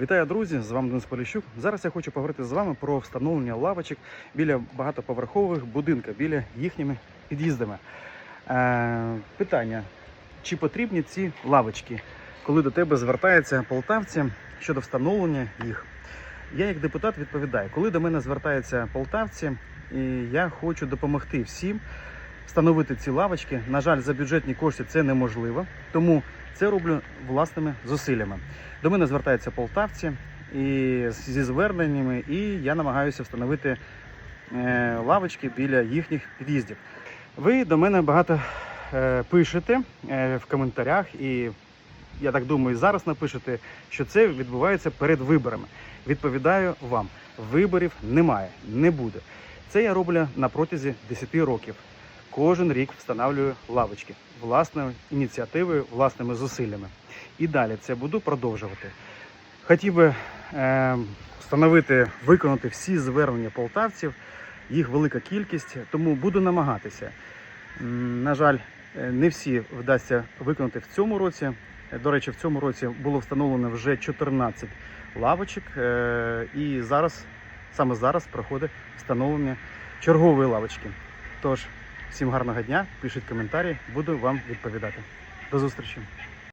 Вітаю, друзі! З вами Денис Поліщук. Зараз я хочу поговорити з вами про встановлення лавочок біля багатоповерхових будинків, біля їхніми під'їздами. Е, питання: чи потрібні ці лавочки, коли до тебе звертаються полтавці щодо встановлення їх? Я, як депутат, відповідаю, коли до мене звертаються полтавці, і я хочу допомогти всім встановити ці лавочки. На жаль, за бюджетні кошти це неможливо, тому це роблю власними зусиллями. До мене звертаються полтавці і зі зверненнями, і я намагаюся встановити е, лавочки біля їхніх під'їздів. Ви до мене багато е, пишете е, в коментарях, і я так думаю, зараз напишете, що це відбувається перед виборами. Відповідаю вам: виборів немає, не буде. Це я роблю на протязі 10 років. Кожен рік встановлюю лавочки власною ініціативою, власними зусиллями. І далі це буду продовжувати. Хотів би е, встановити, виконати всі звернення полтавців. Їх велика кількість, тому буду намагатися. На жаль, е, не всі вдасться виконати в цьому році. Е, До речі, в цьому році було встановлено вже 14 лавочок, е, і зараз, саме зараз, проходить встановлення чергової лавочки. Тож, всім гарного дня, пишіть коментарі, буду вам відповідати. До зустрічі!